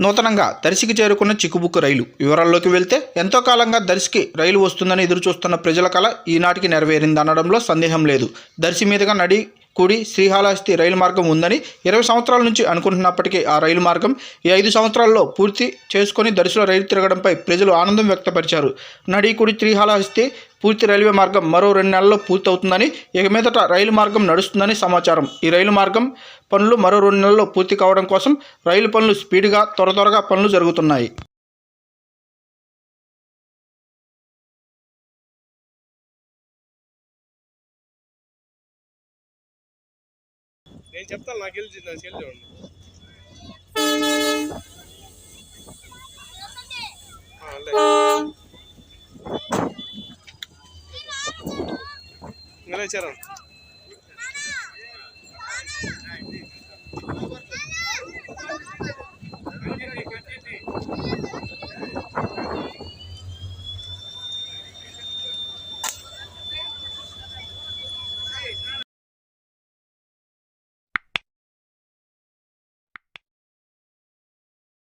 నూతనంగా దర్శికి చేరుకున్న చిక్కుబుక్కు రైలు. వివరాల్లోకి వెళ్తే ఎంతో కాలంగా దర్శికి రైలు వస్తుందని ఎదురుచూస్తున్న ప్రజల కళ ఈనాటికి నెరవేరిందనడంలో సందేహం లేదు. దర్శి మీదుగా నడి కుడి శ్రీహాళహస్తి రైలు మార్గం ఉందని ఇరవై సంవత్సరాల నుంచి అనుకుంటున్నప్పటికీ ఆ రైలు మార్గం ఈ ఐదు సంవత్సరాల్లో పూర్తి చేసుకొని దర్శిలో రైలు తిరగడంపై ప్రజలు ఆనందం వ్యక్తపరిచారు. నడి కుడి శ్రీహాళహస్తి పూర్తి రైల్వే మార్గం మరో రెండు నెలల్లో పూర్తవుతుందని ఇక మీదట రైలు మార్గం నడుస్తుందని సమాచారం. ఈ రైలు మార్గం పనులు మరో రెండు నెలల్లో పూర్తి కావడం కోసం రైలు పనులు స్పీడ్గా త్వర త్వరగా పనులు జరుగుతున్నాయి. నేను చెప్తాను నాకు వెళ్ళి నాకు వెళ్ళి చూడండి. ఇంకా లే, చరణ్.